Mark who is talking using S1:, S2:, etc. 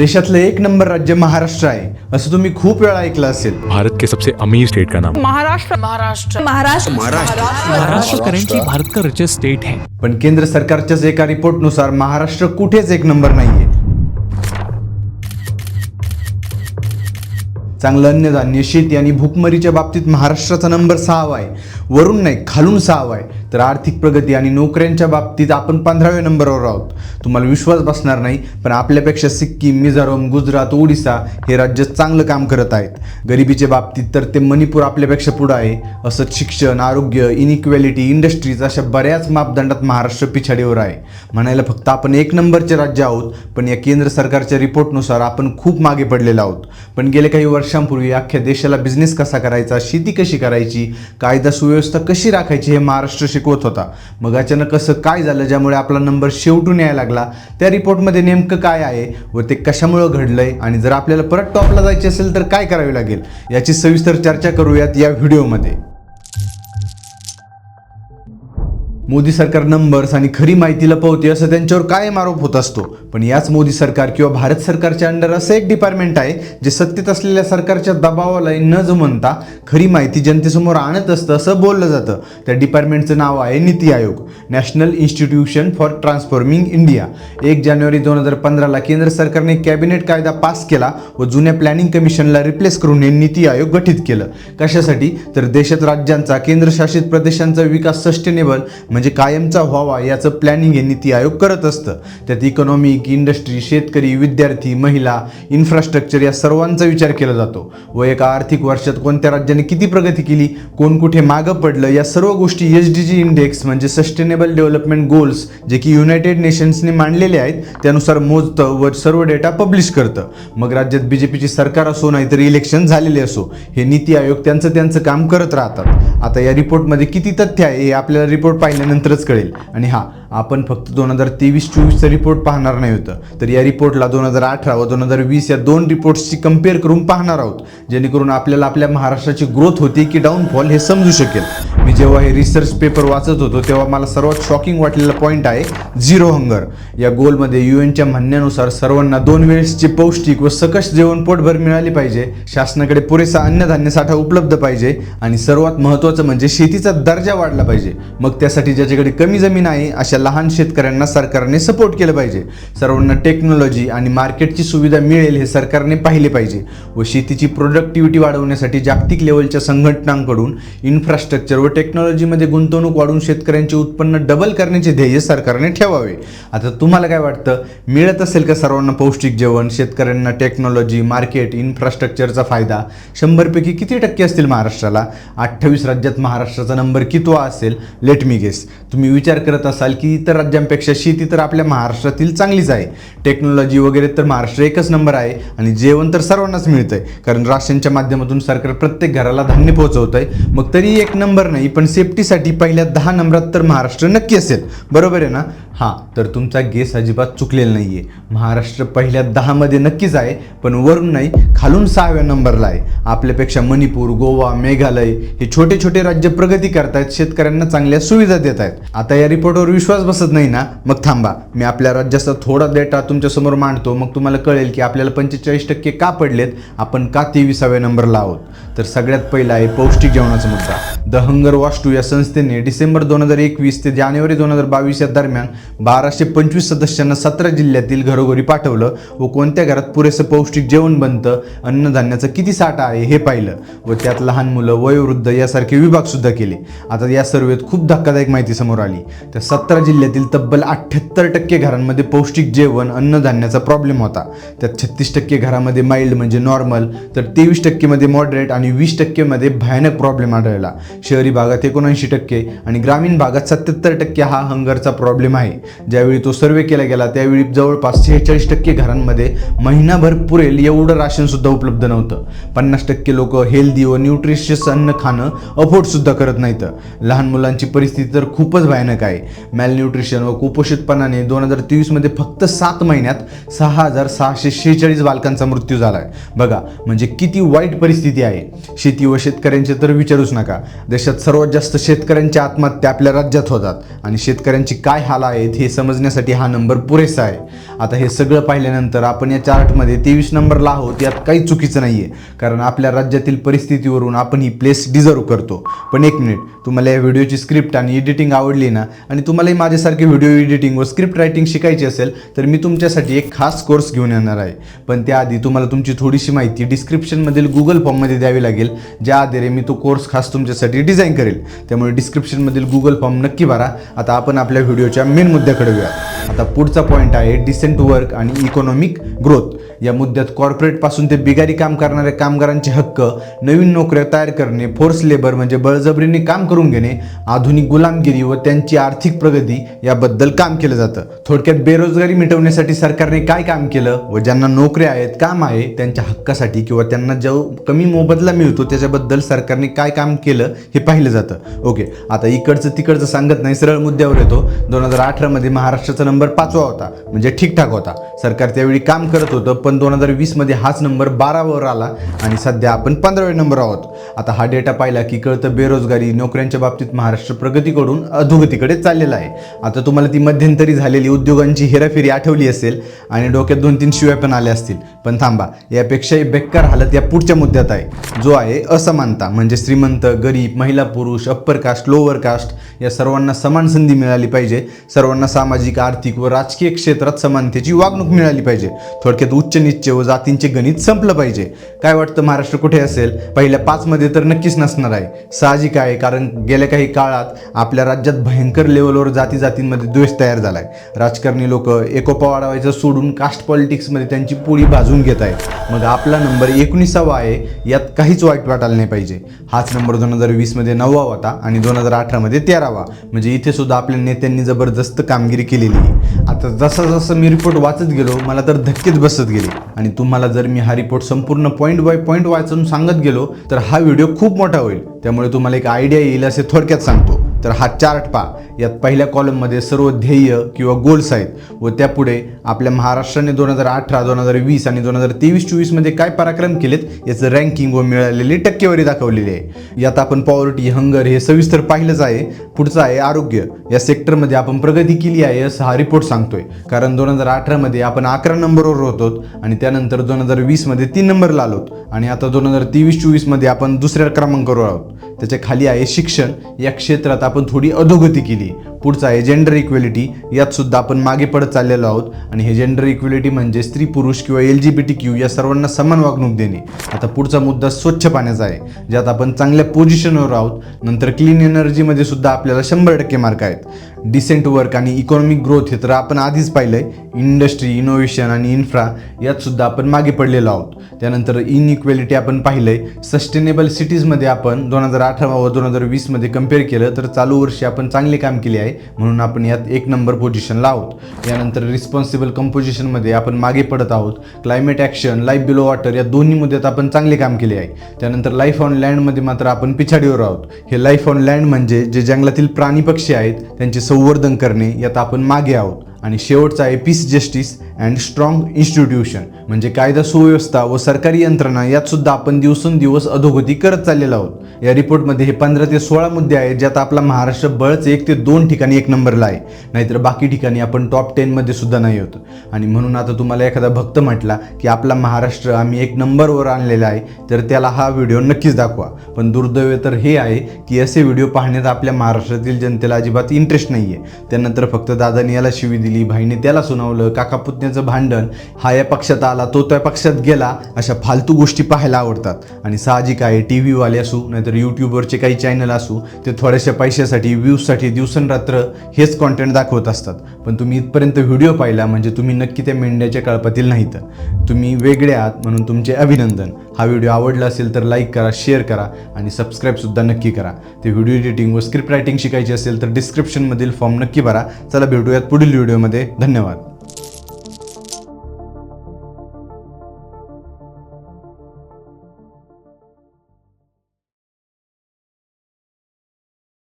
S1: देशातलं एक नंबर राज्य महाराष्ट्र आहे असं तुम्ही खूप वेळा ऐकलं असेल.
S2: भारत के सबसे अमीर स्टेट का नाम?
S3: महाराष्ट्र महाराष्ट्र.
S4: महाराष्ट्र.
S5: महाराष्ट्र. करेंटली भारत का रिचेस्ट स्टेट है.
S1: पण केंद्र सरकारच्याच एका रिपोर्टनुसार महाराष्ट्र कुठेच एक नंबर नाहीये. चांगलं अन्नधान्य शेती आणि भूकमरीच्या बाबतीत महाराष्ट्राचा नंबर सहावा आहे. वरून नाही खालून सहावा आहे. तर आर्थिक प्रगती आणि नोकऱ्यांच्या बाबतीत आपण पंधराव्या नंबरवर आहोत. तुम्हाला विश्वास बसणार नाही पण आपल्यापेक्षा सिक्कीम मिझोरम गुजरात ओडिसा हे राज्य चांगलं काम करत आहेत. गरिबीच्या बाबतीत तर ते मणिपूर आपल्यापेक्षा पुढं आहे. असंच शिक्षण आरोग्य इनइक्वॅलिटी इंडस्ट्रीज अशा बऱ्याच मापदंडात महाराष्ट्र पिछाडीवर आहे. म्हणायला फक्त आपण एक नंबरचे राज्य आहोत पण या केंद्र सरकारच्या रिपोर्टनुसार आपण खूप मागे पडलेलो आहोत. पण गेले काही वर्षांपूर्वी अख्ख्या देशाला बिझनेस कसा करायचा शेती कशी करायची कायदा सुव्यवस्था कशी राखायची हे महाराष्ट्र शिकवत होता. मग अचानक कसं काय झालं ज्यामुळे आपला नंबर शेवटून यायला लागला? त्या रिपोर्टमध्ये नेमकं काय आहे व ते कशामुळं घडलंय? आणि जर आपल्याला परत टॉपला जायचे असेल तर काय करावे लागेल? याची सविस्तर चर्चा करूयात या व्हिडिओमध्ये. मोदी सरकार नंबर्स आणि खरी माहिती लपवते असं त्यांच्यावर कायम आरोप होत असतो. पण याच मोदी सरकार किंवा भारत सरकारच्या अंडर असं एक डिपार्टमेंट आहे जे सत्तेत असलेल्या सरकारच्या दबावाला न जमनता खरी माहिती जनतेसमोर आणत असतं असं बोललं जातं. त्या डिपार्टमेंटचं नाव आहे NITI Aayog national institution for transforming India एक जानेवारी दोन हजार पंधराला केंद्र सरकारने कॅबिनेट कायदा पास केला व जुन्या प्लॅनिंग कमिशनला रिप्लेस करून हे नीती आयोग गठीत केलं. कशासाठी? तर देशात राज्यांचा केंद्रशासित प्रदेशांचा विकास सस्टेनेबल म्हणजे कायमचा व्हावा याचं प्लॅनिंग हे नीती आयोग करत असतं. त्यात इकॉनॉमिक इंडस्ट्री शेतकरी विद्यार्थी महिला इन्फ्रास्ट्रक्चर या सर्वांचा विचार केला जातो. व एका आर्थिक वर्षात कोणत्या राज्याने किती प्रगती केली कोण कुठे मागं पडलं या सर्व गोष्टी एच डी जी इंडेक्स म्हणजे सस्टेनेबल डेव्हलपमेंट गोल्स जे की युनायटेड नेशन्सने मांडलेले आहेत त्यानुसार मोजतं व सर्व डेटा पब्लिश करतं. मग राज्यात बी जे पीची सरकार असो नाहीतर इलेक्शन झालेले असो हे नीती आयोग त्यांचं त्यांचं काम करत राहतात. आता या रिपोर्टमध्ये किती तथ्य आहे हे आपल्याला रिपोर्ट पाहिजे महिन्यानंतरच कळेल. आणि हा आपण फक्त दोन हजार तेवीस चोवीसचा रिपोर्ट पाहणार नाही होतं. तर या रिपोर्टला दोन हजार अठरा व दोन हजार वीस या दोन रिपोर्ट्सची कंपेअर करून पाहणार आहोत. जेणेकरून आपल्याला आपल्या महाराष्ट्राची ग्रोथ होती की डाऊनफॉल हे समजू शकेल. मी जेव्हा हे रिसर्च पेपर वाचत होतो तेव्हा मला सर्वात शॉकिंग वाटलेला पॉईंट आहे झिरो हंगर या गोलमध्ये यू एनच्या म्हणण्यानुसार सर्वांना दोन वेळेसचे पौष्टिक व सकस जेवण पोटभर मिळाले पाहिजे. शासनाकडे पुरेसा अन्नधान्य साठा उपलब्ध पाहिजे आणि सर्वात महत्त्वाचं म्हणजे शेतीचा दर्जा वाढला पाहिजे. मग त्यासाठी ज्याच्याकडे कमी जमीन आहे अशा लहान शेतकऱ्यांना सरकारने सपोर्ट केलं पाहिजे. सर्वांना टेक्नॉलॉजी आणि मार्केटची सुविधा मिळेल हे सरकारने पाहिले पाहिजे. व शेतीची प्रोडक्टिव्हिटी वाढवण्यासाठी जागतिक लेवलच्या संघटनांकडून इन्फ्रास्ट्रक्चर व टेक्नॉलॉजीमध्ये गुंतवणूक वाढवून शेतकऱ्यांचे उत्पन्न डबल करण्याचे ध्येय सरकारने ठेवावे. आता तुम्हाला काय वाटतं? मिळत असेल का सर्वांना पौष्टिक जेवण? शेतकऱ्यांना टेक्नॉलॉजी मार्केट इन्फ्रास्ट्रक्चरचा फायदा? शंभरपैकी किती टक्के असतील महाराष्ट्राला? अठ्ठावीस राज्यात महाराष्ट्राचा नंबर कितवा असेल? लेट मी गेस तुम्ही विचार करत असाल की इतर राज्यांपेक्षा शेती तर आपल्या महाराष्ट्रातील चांगलीच आहे. टेक्नॉलॉजी वगैरे तर महाराष्ट्र एकच नंबर आहे आणि जेवण तर सर्वांनाच मिळतंय. कारण राशनच्या माध्यमातून सरकार प्रत्येक घराला धान्य पोहोचवत आहे मग तरी एक नंबर नाही पण सेफ्टीसाठी पहिल्या दहा नंबरात तर महाराष्ट्र नक्की असेल. बरोबर आहे ना? हां तर तुमचा गेस अजिबात चुकलेला नाही आहे महाराष्ट्र पहिल्या दहामध्ये नक्कीच आहे पण वरून नाही खालून सहाव्या नंबरला आहे. आपल्यापेक्षा मणिपूर गोवा मेघालय हे छोटे छोटे राज्य प्रगती करतायत शेतकऱ्यांना चांगल्या सुविधा देत आहेत आता या रिपोर्टवर विश्वास बसत नाही ना? मग थांबा. मी आपल्या राज्याचा थोडा डेटा तुमच्यासमोर मांडतो. मग तुम्हाला कळेल की आपल्याला पंचेचाळीस टक्के का पडलेत? आपण का तेविसाव्या नंबरला आहोत? तर सगळ्यात पहिला आहे पौष्टिक जेवणाचा मुद्दा. द हंगर वास्तू या संस्थेने डिसेंबर दोन हजार एकवीस ते जानेवारी दोन हजार बावीस या दरम्यान बाराशे पंचवीस सदस्यांना सतरा जिल्ह्यातील घरोघरी पाठवलं व कोणत्या घरात पुरेसं पौष्टिक जेवण बनतं अन्नधान्याचा किती साठा आहे हे पाहिलं व त्यात लहान मुलं वयोवृद्ध यासारखे विभागसुद्धा केले. आता या सर्वेत खूप धक्कादायक माहिती समोर आली. तर सतरा जिल्ह्यातील तब्बल अठ्ठ्याहत्तर टक्के घरांमध्ये पौष्टिक जेवण अन्नधान्याचा प्रॉब्लेम होता. त्यात छत्तीस टक्के घरामध्ये माइल्ड म्हणजे नॉर्मल तर तेवीस टक्केमध्ये मॉडरेट आणि वीस टक्केमध्ये भयानक प्रॉब्लेम आढळला. शहरी भागात एकोणऐंशी टक्के आणि ग्रामीण भागात सत्याहत्तर टक्के हा हंगरचा प्रॉब्लेम आहे. ज्यावेळी तो सर्वे केला गेला त्यावेळी जवळपास सेहेचाळीस टक्के घरांमध्ये महिनाभर पुरेल एवढं राशन सुद्धा उपलब्ध नव्हतं. पन्नास टक्के लोक हेल्दी व न्यूट्रिशियस अन्न खाणं अफोर्डसुद्धा करत नाहीत. लहान मुलांची परिस्थिती तर खूपच भयानक आहे. मॅलन्यूट्रिशन व कुपोषितपणाने दोन हजार तेवीसमध्ये फक्त सात महिन्यात सहा हजार सहाशे शेहेचाळीस बालकांचा मृत्यू झाला आहे बघा म्हणजे किती वाईट परिस्थिती आहे. शेती व शेतकऱ्यांचे तर विचारूच नका. देशात सर्वात जास्त शेतकऱ्यांच्या आत्महत्या आपल्या राज्यात होतात. आणि शेतकऱ्यांची काय हाल आहेत हे समजण्यासाठी हा नंबर पुरेसा आहे. आता हे सगळं पाहिल्यानंतर आपण या चार्टमध्ये तेवीस नंबरला आहोत यात काही चुकीचं नाही आहे कारण आपल्या राज्यातील परिस्थितीवरून आपण ही प्लेस डिझर्व करतो. पण एक मिनिट तुम्हाला या व्हिडिओची स्क्रिप्ट आणि एडिटिंग आवडली ना आणि तुम्हालाही माझ्यासारखे व्हिडिओ एडिटिंग व स्क्रिप्ट रायटिंग शिकायची असेल तर मी तुमच्यासाठी एक खास कोर्स घेऊन येणार आहे. पण त्याआधी तुम्हाला तुमची थोडीशी माहिती डिस्क्रिप्शनमधील गुगल फॉर्ममध्ये द्यावी लागेल ज्या आधारे मी तो कोर्स खास तुमच्यासाठी डिझाईन करेल. त्यामुळे डिस्क्रिप्शनमधील गुगल फॉर्म नक्की भरा. आता आपण आपल्या व्हिडिओच्या मेन मुद्द्याकडे येऊया आता पुढचा पॉईंट आहे डिसेंट वर्क आणि इकॉनॉमिक ग्रोथ या मुद्द्यात कॉर्पोरेटपासून ते बिगारी काम करणाऱ्या कामगारांचे हक्क नवीन नोकऱ्या तयार करणे फोर्स लेबर म्हणजे बळजबरीने काम करून घेणे आधुनिक गुलामगिरी व त्यांची आर्थिक प्रगती याबद्दल काम केलं जातं. थोडक्यात बेरोजगारी मिटवण्यासाठी सरकारने काय काम केलं व ज्यांना नोकऱ्या आहेत काम आहे त्यांच्या हक्कासाठी किंवा त्यांना जो कमी मोबदला मिळतो त्याच्याबद्दल सरकारने काय काम केलं हे पाहिलं जातं. ओके आता इकडचं तिकडचं सांगत नाही सरळ मुद्द्यावर येतो. दोन हजार अठरामध्ये महाराष्ट्राचं नंबर पाचवा होता. म्हणजे ठीकठाक होता. सरकार त्यावेळी काम करत होतं पण दोन हजार वीसमध्ये हाच नंबर बारावर आला आणि सध्या आपण पंधराव्या नंबर आहोत. आता हा डेटा पाहिला की कळतं बेरोजगारी नोकऱ्यांच्या बाबतीत महाराष्ट्र प्रगतीकडून अधोगतीकडे चाललेला आहे. आता तुम्हाला ती मध्यंतरी झालेली उद्योगांची हेराफेरी आठवली असेल आणि डोक्यात दोन तीन शिवाय पण आल्या असतील. पण थांबा यापेक्षाही बेकार हालत या पुढच्या मुद्द्यात आहे. जो आहे असमानता म्हणजे श्रीमंत गरीब महिला पुरुष अप्पर कास्ट लोअर कास्ट या सर्वांना समान संधी मिळाली पाहिजे. सर्वांना सामाजिक आर्थिक व राजकीय क्षेत्रात समानतेची वागणूक मिळाली पाहिजे. थोडक्यात उच्च निश्चय व जातींचे गणित संपलं पाहिजे. काय वाटतं महाराष्ट्र कुठे असेल? पहिल्या पाचमध्ये तर नक्कीच नसणार आहे. साहजिक आहे कारण गेल्या काही काळात आपल्या राज्यात भयंकर लेवलवर जाती जातींमध्ये द्वेष तयार झालाय. राजकारणी लोक एकोपा वाढवायचं सोडून कास्ट पॉलिटिक्समध्ये त्यांची पोळी भाजून घेत आहेत. मग आपला नंबर एकोणीसावा आहे यात काहीच वाईट वाटायला नाही पाहिजे. हाच नंबर दोन हजार वीसमध्ये नववा होता आणि दोन हजार अठरामध्ये तेरावा. म्हणजे इथे सुद्धा आपल्या नेत्यांनी जबरदस्त कामगिरी केलेली नाही आता जसं जसं मी रिपोर्ट वाचत गेलो मला तर धक्केच बसत गेले. आणि तुम्हाला जर मी हा रिपोर्ट संपूर्ण पॉईंट बाय पॉईंट वाचून सांगत गेलो तर हा व्हिडिओ खूप मोठा होईल. त्यामुळे तुम्हाला एक आयडिया येईल असे थोडक्यात सांगतो. तर हा चार्ट पहा. यात पहिल्या कॉलममध्ये सर्व ध्येय किंवा गोल्स आहेत व त्यापुढे आपल्या महाराष्ट्राने दोन हजार अठरा दोन हजार वीस आणि दोन हजार तेवीस चोवीसमध्ये काय पराक्रम केलेत याचं रँकिंग व मिळालेली टक्केवारी दाखवलेली आहे. यात आपण पॉवर्टी हंगर हे सविस्तर पाहिलंच आहे. पुढचं आहे आरोग्य. या सेक्टरमध्ये आपण प्रगती केली आहे असं हा रिपोर्ट सांगतोय. कारण दोन हजार अठरामध्ये आपण अकरा नंबरवर होतो आणि त्यानंतर दोन हजार वीसमध्ये तीन नंबरला आलोत. आणि आता दोन हजार तेवीस चोवीसमध्ये आपण दुसऱ्या क्रमांकावर आहोत. त्याच्याखाली आहे शिक्षण. या क्षेत्रात आपण थोडी अधोगती केली. पुढचा आहे जेंडर इक्वेलिटी यात सुद्धा आपण मागे पडत चाललेलो आहोत. आणि हे जेंडर इक्वेलिटी म्हणजे स्त्री पुरुष किंवा L G B T Q या सर्वांना समान वागणूक देणे. आता पुढचा मुद्दा स्वच्छ पाण्याचा आहे ज्यात आपण चांगल्या पोझिशनवर आहोत. नंतर क्लीन एनर्जीमध्ये सुद्धा आपल्याला शंभर टक्के मार्क आहेत. डिसेंट वर्क आणि इकॉनॉमिक ग्रोथ हे तर आपण आधीच पाहिलं आहे इंडस्ट्री इनोव्हेशन आणि इन्फ्रा यात सुद्धा आपण मागे पडलेलो आहोत. त्यानंतर इनइक्वेलिटी आपण पाहिलं आहे सस्टेनेबल सिटीजमध्ये आपण दोन हजार अठरा व दोन हजार वीसमध्ये कंपेअर केलं तर चालू वर्षी आपण चांगले काम केले आहे. म्हणून आपण यात एक नंबर पोझिशनला आहोत. यानंतर रिस्पॉन्सिबल कंपोजिशनमध्ये आपण मागे पडत आहोत. Climate action life below water या दोन्ही मुद्द्यात आपण चांगले काम केले आहे. त्यानंतर लाईफ ऑन लँडमध्ये मात्र आपण पिछाडीवर आहोत. हे लाईफ ऑन लँड म्हणजे जे जंगलातील प्राणी पक्षी आहेत त्यांचे संवर्धन करणे यात आपण मागे आहोत. आणि शेवटचा आहे peace justice and strong institution म्हणजे कायदा सुव्यवस्था व सरकारी यंत्रणा यात सुद्धा आपण दिवसेंदिवस अधोगती करत चाललेलो आहोत. या रिपोर्टमध्ये हे पंधरा ते सोळा मुद्दे आहेत ज्यात आपला महाराष्ट्र बळच एक ते दोन ठिकाणी एक नंबरला आहे. नाहीतर बाकी ठिकाणी आपण टॉप टेनमध्ये सुद्धा नाही होतो. आणि म्हणून आता तुम्हाला एखादा भक्त म्हटला की आपला महाराष्ट्र आम्ही एक नंबरवर आणलेला आहे तर त्याला हा व्हिडिओ नक्कीच दाखवा. पण दुर्दैव तर हे आहे की असे व्हिडिओ पाहण्यात आपल्या महाराष्ट्रातील जनतेला अजिबात इंटरेस्ट नाही आहे त्यानंतर फक्त दादानी याला शिवी दिली भाईने त्याला सुनावलं काका पुतण्याचं भांडण हा या पक्षात आला तो त्या पक्षात गेला अशा फालतू गोष्टी पाहायला आवडतात. आणि साहजिक आहे टी व्हीवाले असू नाहीतर यूट्यूबवरचे काही चॅनल असू ते थोड्याशा पैशासाठी व्ह्यूजसाठी दिवसनरात्र हेच कॉन्टेंट दाखवत असतात. पण तुम्ही इथपर्यंत व्हिडिओ पाहिला म्हणजे तुम्ही नक्की त्या मेंढ्याच्या कळपातील नाहीत. तुम्ही वेगळे आहात म्हणून तुमचे अभिनंदन. हा व्हिडिओ आवडला असेल तर लाईक करा शेअर करा आणि सबस्क्राईबसुद्धा नक्की करा. ते व्हिडिओ एडिटिंग व स्क्रिप्ट रायटिंग शिकायची असेल तर डिस्क्रिप्शनमधील फॉर्म नक्की भरा. चला भेटूयात पुढील व्हिडिओमध्ये धन्यवाद.